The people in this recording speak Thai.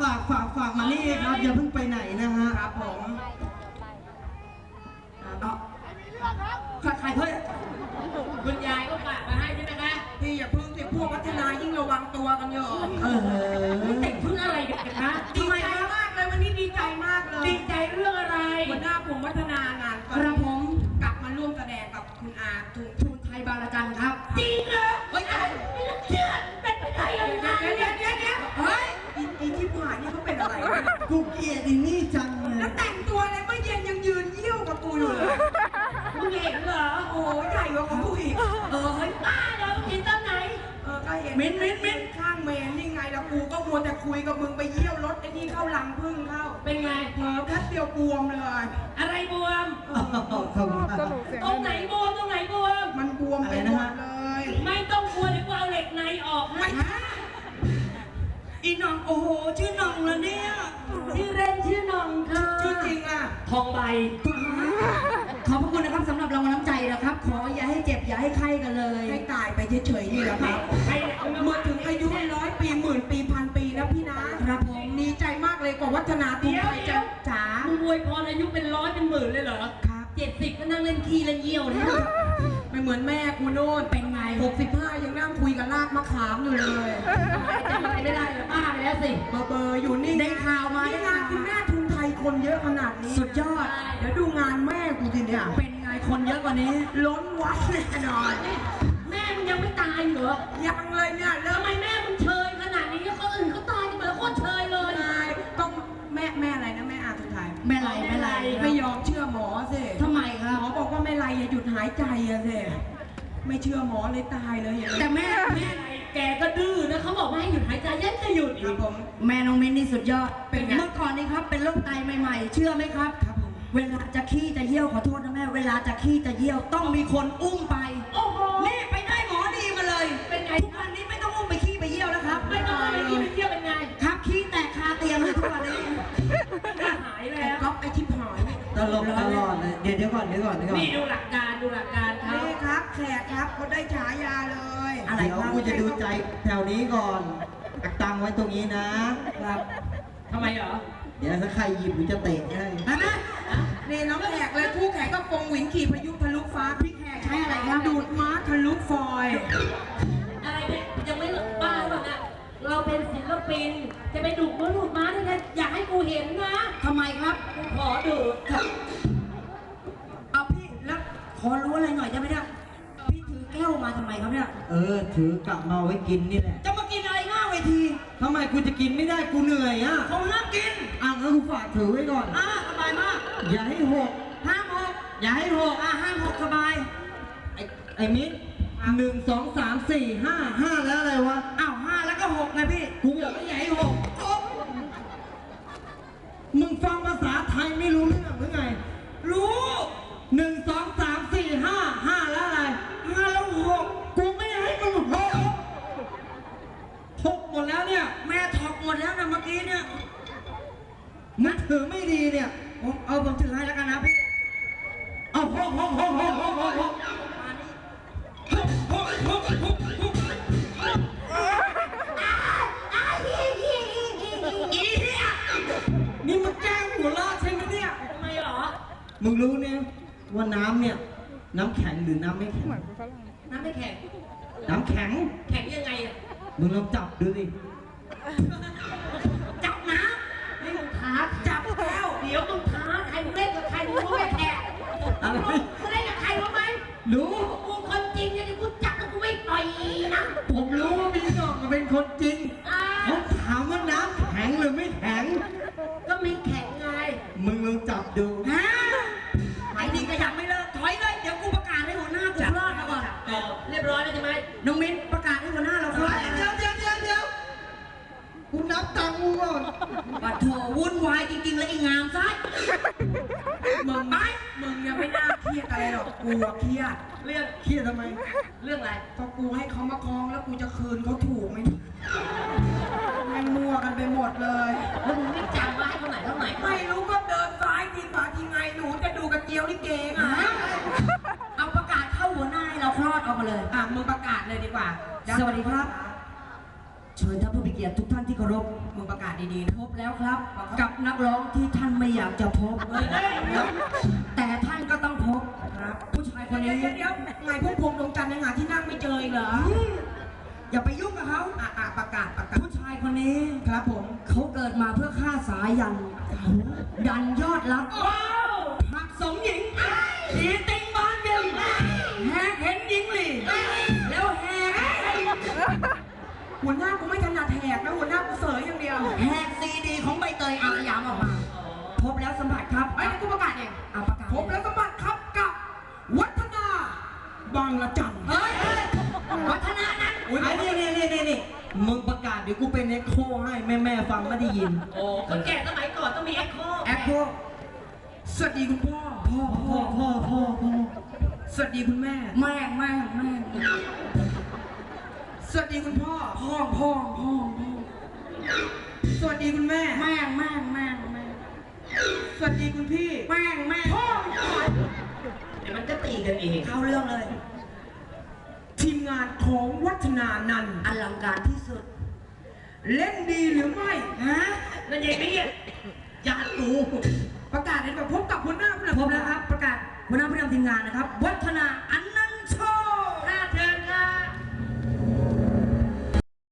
ฝากฝากฝากมานี่ครับอย่าเพิ่งไปไหนนะฮะครับผ กูเกลียดอีนี่จังเลแล้วยแต่งตัวอะไรเมื่อเย็นยังยืนเยี่ยวกับกูอยู่เลยมึงเห็นเหรอ โอ้ยใหญ่กว่าของกูอีก เออเฮ้ยป้าเดี๋ยวมึงเห็นตอนไหน เออก็เห็นมิ้นมิ้นมิ้น ข้างเมนนี่ไงแล้วกูก็มัวแต่คุยกับมึงไปเยี่ยวรถไอ้นี่เข้าลังพึ่งเข้าเป็นไง เผลอแป๊บเดียวบวมเลย อะไรบวมอ๋อขอบคุณครับตรงไหนบวมตรงไหนบวมมันบวมไปหมดเลย อีน้องโอ้โห ชื่อน้องแล้วเนี่ย ชื่อเล่นชื่อน้องค่ะชื่อจริงอะ ทองใบ ขอบพระคุณนะครับสำหรับรางวัลน้ำใจนะครับ ขออย่าให้เจ็บอย่าให้ไข้กันเลยให้ตายไปเฉยๆนี่แหละครับใครเนี่ยเอามาเมื่อถึงอายุร้อยปีหมื่นปีพันปีนะพี่นะครับผมดีใจมากเลยกว่าวัฒนาทุนไทยจะจ๋ามึงอวยพรอายุเป็นร้อยเป็นหมื่นเลยเหรอครับเจ็ดสิบก็นั่งเล่นขี้เล่นเยี่ยวเนี่ยไม่ เหมือนแม่กูโน่นเป็นไงหกสิบห้ายังนั่งคุยกับลากมะขามอยู่เลย จำอะไรไม่ได้เลยป้าไปแล้วสิเบอร์เบอร์อยู่นี่ได้ข่าวมานี่ได้งานข่าวคุณแม่ทุนไทยคนเยอะขนาดนี้ สุดยอด เดี๋ยวดูงานแม่กูสิเนี่ย เป็นไงคนเยอะกว่านี้ ล้นวัดแน่นอน แม่มึงยังไม่ตายเหรอ ยังเลยเนี่ยเริ่ทำมไมแม่ อกว่าไม่ไรอย่าหยุดหายใจอะสิไม่เชื่อหมอเลยตายเลยเห็นไหมแต่แม่แม่อะไรแกก็ดื้อนะเขาบอกว่าให้หยุดหายใจยังจะหยุดคอีรับกผม แม่น้องมิ้นนี่สุดยอด เป็นไง เมื่อก่อนนี้ครับเป็นโรคไตใหม่ๆ เชื่อไหมครับ ครับผม เวลาจะขี้จะเยี่ยวขอโทษนะแม่ เวลาจะขี้จะเยี่ยวต้องมีคนอุ้มไป โอ้โหายเนี่ยตลกตลอดเลยเดี๋ยวเดี๋ยวก่อนเดี๋ยวก่อนเดี๋ยวก่อนนี่ดูหลักการดูหลักการครับนี่ครับ แขกครับเขาได้ฉายาเลย อะไรเดี๋ยวครับกูจะดูใจแถวนี้ก่อนอักตังไว้ตรงนี้นะครับทำไมเหรอ เดี๋ยวถ้าใครหยิบกูจะเตะให้นะนะนี่น้องแขกเลยคู่แขกก็ฟงหวินขี่พายุทะลุฟ้าพี่แขกใช้อะไรครับดูดม้าทะลุฟอยล์อะไรเนี่ยยังไม่บ้าหรอกนะเราเป็นศิลปินจะไปดุม้าดุม้าเนี่ยนะอยากให้กูเห็นนะ ทำไมครับกูขอดูเอาพี่แล้วขอรู้อะไรหน่อยได้ไหมเนี่ยพี่ถือแก้วมาทำไมครับเนี่ย เออ ถือกลับมาไว้กินนี่แหละจะมากินอะไรหน้าเวทีทำไมกูจะกินไม่ได้กูเหนื่อยอะเขาห้ามกิน อะงั้นกูฝากถือไว้ก่อน อ่าสบายมาก อย่าให้หกห้ามหกอย่าให้หกอ่าห้ามหกสบาย ไอ้ไอ้มิ้นหนึ่งสองสามสี่ห้าห้าแล้วอะไรวะ อ้าวห้าแล้วก็หกไงพี่ กูบอกว่าอย่าให้หกมึงฟังภาษา ไทยไม่รู้เรื่องหรือไง รู้หนึ่งสอง มึงรู้เนี่ยว่าน้ำเนี่ย น้ำแข็งหรือน้ำไม่แข็ง น้ำไม่แข็ง น้ำแข็ง แข็งยังไงอะ มึงลองจับดูสิ เรียบร้อยแล้วใช่ไหมน้องมิ้นประกาศให้หัวหน้าเราคลอดเดี๋ยวเดี๋ยวเดี๋ยวเดี๋ยวกูนับตังค์กูก่อนปัดโถวุ่นวายจริงๆเลยไอ้งามไส้มึงไม่มึงยังไม่น่าเครียดอะไรหรอกกูอะเครียดเรื่องเครียดทำไม เรื่องอะไรก็กูให้เขามาคล้องแล้วกูจะคืนเขาถูกไหมเนี่ยแม่งมั่วกันไปหมดเลยแล้วมึงไม่จำว่าให้เท่าไหร่เท่าไหร่ไม่รู้ก็เดินซ้ายทีขวาทีไงหนูจะดูกระเจียวลิเกไง อดเอามาเลย อะมึงประกาศเลยดีกว่าสวัสดีครับชชิญท่านผู้มีเกียรติทุกท่านที่เคารพมึงประกาศดีๆนะ พบแล้วครับ กับนักร้องที่ท่านไม่อยากจะพบ เฮ้ยเฮ้ยแต่ท่านก็ต้องพบครับ ผู้ชายคนเดี๋ยวนี้เดี๋ยวเดี๋ยวไงพวกพวงดวงจันทร์ยังหาที่นั่งไม่เจออีกเหรออย่าไปยุ่งกับเขา อะอะประกาศประกาศผู้ชายคนนี้ ครับผมเขาเกิดมาเพื่อฆ่าสายันยันยอดรัก ว้าวหักสมหญิงสีติ หัวหน้ากูไม่ถนัดแหกนะหัวหน้ากูเสยอย่างเดียวแหกซีดีของใบเตยอาสยามออกมา พบแล้วสัมผัสครับไอ้ยเดี๋ยวกูประกาศเองเอาประกาศพบแล้วสมบัติครับกับ วัฒนาบางละจันเฮ้ยเฮ้ยวัฒนานั้นอุ้ยนี่นี่นี่นี่นี่มึงประกาศเดี๋ยวกูเป็นเอ็กโคให้แม่แม่ๆฟังไม่ได้ยิน โอ้คนแก่สมัยก่อนต้องมีแอคโคแอปโคสวัสดีคุณพ่อพ่อ พ่อพ่อพ่อพ่อสวัสดีคุณแม่ แม่แม่แม่ สวัสดีคุณพ่อพ่อพ่อพ่อพ่อสวัสดีคุณแม่ แม่แม่แม่แม่สวัสดีคุณพี่ แม่แม่พ่อเดี๋ยวมันจะตีกันเองเข้าเรื่องเลย ทีมงานของวัฒนานันท์อลังการที่สุด เล่นดีหรือไม่ ฮะนั่นอย่างนี้ญาติกูประกาศให้แบบพบกับหัวหน้าผู้นำพบแล้วครับ ประกาศหัวหน้าผู้นำทีมงานนะครับ วัฒนาอ